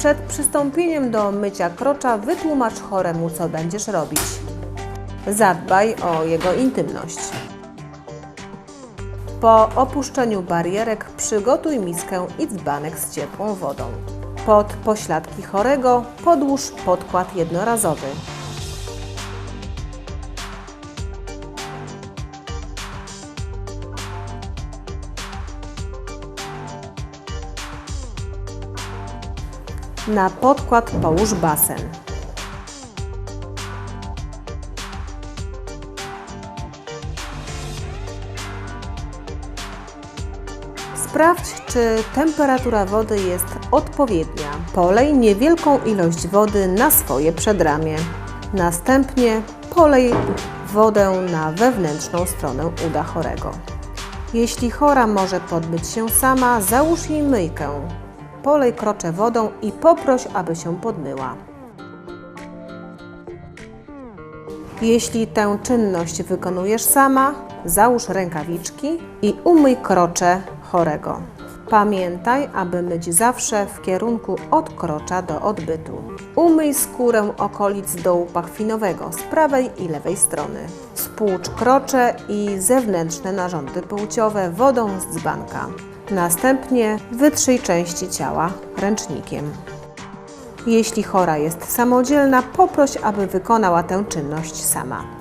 Przed przystąpieniem do mycia krocza wytłumacz choremu, co będziesz robić. Zadbaj o jego intymność. Po opuszczeniu barierek przygotuj miskę i dzbanek z ciepłą wodą. Pod pośladki chorego podłóż podkład jednorazowy. Na podkład połóż basen. Sprawdź, czy temperatura wody jest odpowiednia. Polej niewielką ilość wody na swoje przedramię. Następnie polej wodę na wewnętrzną stronę uda chorego. Jeśli chora może podmyć się sama, załóż jej myjkę. Polej krocze wodą i poproś, aby się podmyła. Jeśli tę czynność wykonujesz sama, załóż rękawiczki i umyj krocze chorego. Pamiętaj, aby myć zawsze w kierunku od krocza do odbytu. Umyj skórę okolic dołu pachwinowego z prawej i lewej strony. Spłucz krocze i zewnętrzne narządy płciowe wodą z dzbanka. Następnie wytrzyj części ciała ręcznikiem. Jeśli chora jest samodzielna, poproś, aby wykonała tę czynność sama.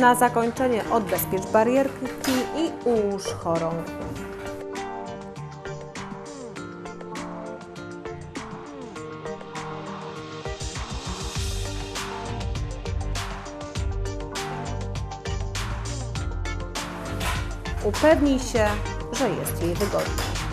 Na zakończenie odbezpiecz barierki i ułóż chorą. Upewnij się, że jest jej wygodnie.